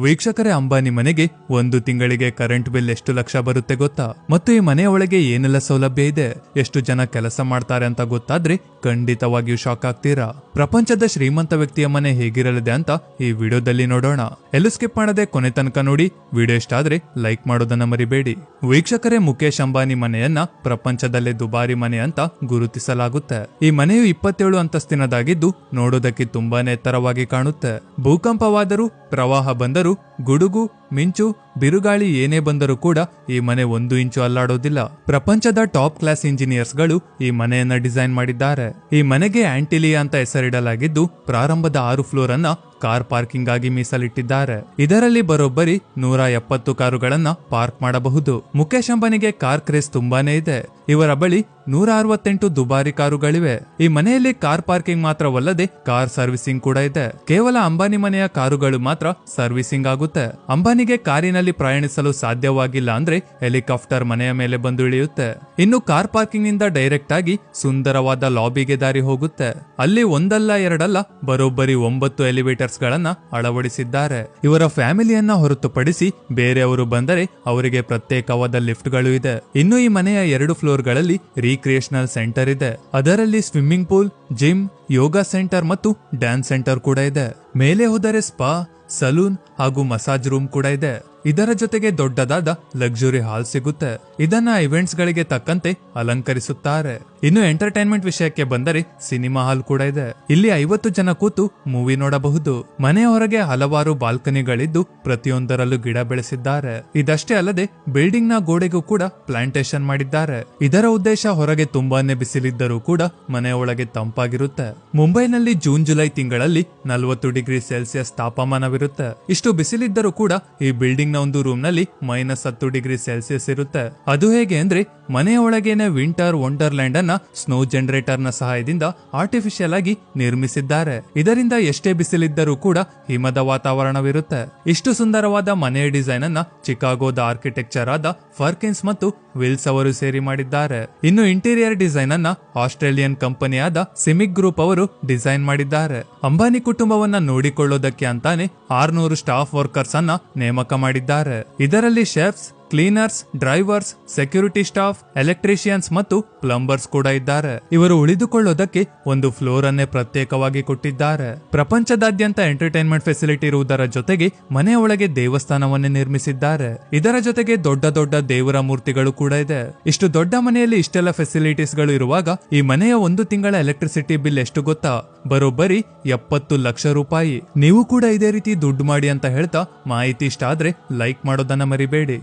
ವೀಕ್ಷಕರೇ, ಅಂಬಾನಿ ಮನೆಗೆ ಒಂದು ತಿಂಗಳಿಗೆ ಕರೆಂಟ್ ಬಿಲ್ ಎಷ್ಟು ಲಕ್ಷ ಬರುತ್ತೆ ಗೊತ್ತಾ? ಮತ್ತು ಈ ಮನೆಯ ಒಳಗೆ ಏನೆಲ್ಲ ಸೌಲಭ್ಯ ಇದೆ? ಎಷ್ಟು ಜನ ಕೆಲಸ ಮಾಡ್ತಾರೆ ಅಂತ ಗೊತ್ತಾದ್ರೆ ಖಂಡಿತವಾಗಿಯೂ ಶಾಕ್ ಆಗ್ತೀರಾ? ಪ್ರಪಂಚದ ಶ್ರೀಮಂತ ವ್ಯಕ್ತಿಯ ಮನೆ ಹೇಗಿರಲಿದೆ ಅಂತ ಈ ವಿಡಿಯೋದಲ್ಲಿ ನೋಡೋಣ. ಎಲ್ಲೂ ಸ್ಕಿಪ್ ಮಾಡದೆ ಕೊನೆ ತನಕ ನೋಡಿ, ವಿಡಿಯೋ ಇಷ್ಟ ಆದ್ರೆ ಲೈಕ್ ಮಾಡೋದನ್ನ ಮರಿಬೇಡಿ. ವೀಕ್ಷಕರೇ ಮುಖೇಶ್ ಅಂಬಾನಿ ಮನೆಯನ್ನ ಪ್ರಪಂಚದಲ್ಲೇ ದುಬಾರಿ ಮನೆ ಅಂತ ಗುರುತಿಸಲಾಗುತ್ತೆ. ಈ ಮನೆಯು ಇಪ್ಪತ್ತೇಳು ಅಂತಸ್ತಿನದಾಗಿದ್ದು ನೋಡೋದಕ್ಕೆ ತುಂಬಾನೇ ಎತ್ತರವಾಗಿ ಕಾಣುತ್ತೆ. ಭೂಕಂಪವಾದರೂ ಪ್ರವಾಹ ಬಂದರೂ ಗುಡುಗು ಮಿಂಚು ಬಿರುಗಾಳಿ ಏನೇ ಬಂದರೂ ಕೂಡ ಈ ಮನೆ ಒಂದು ಇಂಚು ಅಲ್ಲಾಡೋದಿಲ್ಲ. ಪ್ರಪಂಚದ ಟಾಪ್ ಕ್ಲಾಸ್ ಇಂಜಿನಿಯರ್ಸ್ಗಳು ಈ ಮನೆಯನ್ನ ಡಿಸೈನ್ ಮಾಡಿದ್ದಾರೆ. ಈ ಮನೆಗೆ ಆಂಟಿಲಿಯಾ ಅಂತ ಹೆಸರಿಡಲಾಗಿದ್ದು ಪ್ರಾರಂಭದ ಆರು ಫ್ಲೋರ್ ಅನ್ನ ಕಾರ್ ಪಾರ್ಕಿಂಗ್ ಆಗಿ ಮೀಸಲಿಟ್ಟಿದ್ದಾರೆ. ಇದರಲ್ಲಿ ಬರೋಬ್ಬರಿ ನೂರ ಎಪ್ಪತ್ತು ಕಾರುಗಳನ್ನ ಪಾರ್ಕ್ ಮಾಡಬಹುದು. ಮುಖೇಶ್ ಅಂಬಾನಿಗೆ ಕಾರ್ ಕ್ರೇಸ್ ತುಂಬಾನೇ ಇದೆ. ಇವರ ಬಳಿ ನೂರ ಅರವತ್ತೆಂಟು ದುಬಾರಿ ಕಾರುಗಳಿವೆ. ಈ ಮನೆಯಲ್ಲಿ ಕಾರ್ ಪಾರ್ಕಿಂಗ್ ಮಾತ್ರವಲ್ಲದೆ ಕಾರ್ ಸರ್ವಿಸಿಂಗ್ ಕೂಡ ಇದೆ. ಕೇವಲ ಅಂಬಾನಿ ಮನೆಯ ಕಾರುಗಳು ಮಾತ್ರ ಸರ್ವಿಸಿಂಗ್ ಆಗುತ್ತೆ. ಅಂಬಾನಿಗೆ ಕಾರಿನಲ್ಲಿ ಪ್ರಯಾಣಿಸಲು ಸಾಧ್ಯವಾಗಿಲ್ಲ ಅಂದ್ರೆ ಹೆಲಿಕಾಪ್ಟರ್ ಮನೆಯ ಮೇಲೆ ಬಂದು ಇಳಿಯುತ್ತೆ. ಇನ್ನು ಕಾರ್ ಪಾರ್ಕಿಂಗ್ನಿಂದ ಡೈರೆಕ್ಟ್ ಆಗಿ ಸುಂದರವಾದ ಲಾಬಿಗೆ ದಾರಿ ಹೋಗುತ್ತೆ. ಅಲ್ಲಿ ಒಂದಲ್ಲ ಎರಡಲ್ಲ ಬರೋಬ್ಬರಿ ಒಂಬತ್ತು ಎಲಿವೇಟರ್ಸ್ ಗಳನ್ನ ಅಳವಡಿಸಿದ್ದಾರೆ. ಇವರ ಫ್ಯಾಮಿಲಿಯನ್ನ ಹೊರತುಪಡಿಸಿ ಬೇರೆಯವರು ಬಂದರೆ ಅವರಿಗೆ ಪ್ರತ್ಯೇಕವಾದ ಲಿಫ್ಟ್ಗಳು ಇದೆ. ಇನ್ನು ಈ ಮನೆಯ ಎರಡು ಫ್ಲೋರ್ಗಳಲ್ಲಿ ರೀಕ್ರಿಯೇಷನಲ್ ಸೆಂಟರ್ ಇದೆ. ಅದರಲ್ಲಿ swimming pool, gym, yoga centre ಮತ್ತು ಡ್ಯಾನ್ಸ್ ಸೆಂಟರ್ ಕೂಡ ಇದೆ. ಮೇಲೆ ಹೋದರೆ ಸ್ಪಾ, ಸಲೂನ್ ಹಾಗೂ ಮಸಾಜ್ ರೂಮ್ ಕೂಡ ಇದೆ. ಇದರ ಜೊತೆಗೆ ದೊಡ್ಡದಾದ ಲಕ್ಸುರಿ ಹಾಲ್ ಸಿಗುತ್ತೆ. ಇದನ್ನ ಇವೆಂಟ್ಸ್ ಗಳಿಗೆ ತಕ್ಕಂತೆ ಅಲಂಕರಿಸುತ್ತಾರೆ. ಇನ್ನು ಎಂಟರ್ಟೈನ್ಮೆಂಟ್ ವಿಷಯಕ್ಕೆ ಬಂದರೆ ಸಿನಿಮಾ ಹಾಲ್ ಕೂಡ ಇದೆ. ಇಲ್ಲಿ ಐವತ್ತು ಜನ ಕೂತು ಮೂವಿ ನೋಡಬಹುದು. ಮನೆಯ ಹೊರಗೆ ಹಲವಾರು ಬಾಲ್ಕನಿಗಳಿದ್ದು ಪ್ರತಿಯೊಂದರಲ್ಲೂ ಗಿಡ ಬೆಳೆಸಿದ್ದಾರೆ. ಇದಷ್ಟೇ ಅಲ್ಲದೆ ಬಿಲ್ಡಿಂಗ್ನ ಗೋಡೆಗೂ ಕೂಡ ಪ್ಲಾಂಟೇಶನ್ ಮಾಡಿದ್ದಾರೆ. ಇದರ ಉದ್ದೇಶ ಹೊರಗೆ ತುಂಬಾನೇ ಬಿಸಿಲಿದ್ದರೂ ಕೂಡ ಮನೆಯೊಳಗೆ ತಂಪಾಗಿರುತ್ತೆ. ಮುಂಬೈನಲ್ಲಿ ಜೂನ್, ಜುಲೈ ತಿಂಗಳಲ್ಲಿ ನಲವತ್ತು ಡಿಗ್ರಿ ಸೆಲ್ಸಿಯಸ್ ತಾಪಮಾನವಿರುತ್ತೆ. ಇಷ್ಟು ಬಿಸಿಲಿದ್ದರೂ ಕೂಡ ಈ ಬಿಲ್ಡಿಂಗ್ನ ಒಂದು ರೂಮ್ನಲ್ಲಿ ಮೈನಸ್ ಹತ್ತು ಡಿಗ್ರಿ ಸೆಲ್ಸಿಯಸ್ ಇರುತ್ತೆ. ಅದು ಹೇಗೆ ಅಂದ್ರೆ ಮನೆಯ ಒಳಗೇನೆ ವಿಂಟರ್ ವಂಡರ್ಲ್ಯಾಂಡ್ ಅನ್ನ ಸ್ನೋ ಜನರೇಟರ್ನ ಸಹಾಯದಿಂದ ಆರ್ಟಿಫಿಷಿಯಲ್ ಆಗಿ ನಿರ್ಮಿಸಿದ್ದಾರೆ. ಇದರಿಂದ ಎಷ್ಟೇ ಬಿಸಿಲಿದ್ದರೂ ಕೂಡ ಹಿಮದ ವಾತಾವರಣವಿರುತ್ತೆ. ಇಷ್ಟು ಸುಂದರವಾದ ಮನೆಯ ಡಿಸೈನ್ ಅನ್ನ ಚಿಕಾಗೋದ ಆರ್ಕಿಟೆಕ್ಚರ್ ಆದ ಫರ್ಕಿನ್ಸ್ ಮತ್ತು ವಿಲ್ಸ್ ಅವರು ಸೇರಿ ಮಾಡಿದ್ದಾರೆ. ಇನ್ನು ಇಂಟೀರಿಯರ್ ಡಿಸೈನ್ ಅನ್ನ ಆಸ್ಟ್ರೇಲಿಯನ್ ಕಂಪನಿಯಾದ ಸಿಮಿಕ್ ಗ್ರೂಪ್ ಅವರು ಡಿಸೈನ್ ಮಾಡಿದ್ದಾರೆ. ಅಂಬಾನಿ ಕುಟುಂಬವನ್ನ ನೋಡಿಕೊಳ್ಳೋದಕ್ಕೆ ಅಂತಾನೆ ಆರ್ನೂರು ಸ್ಟಾಫ್ ವರ್ಕರ್ಸ್ ಅನ್ನ ನೇಮಕ ಮಾಡಿದ್ದಾರೆ. ಇದರಲ್ಲಿ chefs cleaners, drivers, security staff, electricians ಮತ್ತು ಪ್ಲಂಬರ್ಸ್ ಕೂಡ ಇದ್ದಾರೆ. ಇವರು ಉಳಿದುಕೊಳ್ಳೋದಕ್ಕೆ ಒಂದು ಫ್ಲೋರ್ ಅನ್ನೇ ಪ್ರತ್ಯೇಕವಾಗಿ ಕೊಟ್ಟಿದ್ದಾರೆ. ಪ್ರಪಂಚದಾದ್ಯಂತ ಎಂಟರ್ಟೈನ್ಮೆಂಟ್ ಫೆಸಿಲಿಟಿ ಇರುವುದರ ಜೊತೆಗೆ ಮನೆಯ ಒಳಗೆ ದೇವಸ್ಥಾನವನ್ನೇ ನಿರ್ಮಿಸಿದ್ದಾರೆ. ಇದರ ಜೊತೆಗೆ ದೊಡ್ಡ ದೊಡ್ಡ ದೇವರ ಮೂರ್ತಿಗಳು ಕೂಡ ಇದೆ. ಇಷ್ಟು ದೊಡ್ಡ ಮನೆಯಲ್ಲಿ ಇಷ್ಟೆಲ್ಲ ಫೆಸಿಲಿಟೀಸ್ಗಳು ಇರುವಾಗ ಈ ಮನೆಯ ಒಂದು ತಿಂಗಳ ಎಲೆಕ್ಟ್ರಿಸಿಟಿ ಬಿಲ್ ಎಷ್ಟು ಗೊತ್ತಾ? ಬರೋಬ್ಬರಿ ಎಪ್ಪತ್ತು ಲಕ್ಷ ರೂಪಾಯಿ. ನೀವು ಕೂಡ ಇದೇ ರೀತಿ ದುಡ್ಡು ಮಾಡಿ ಅಂತ ಹೇಳ್ತಾ ಮಾಹಿತಿ ಇಷ್ಟ ಆದ್ರೆ ಲೈಕ್ ಮಾಡೋದನ್ನ ಮರಿಬೇಡಿ.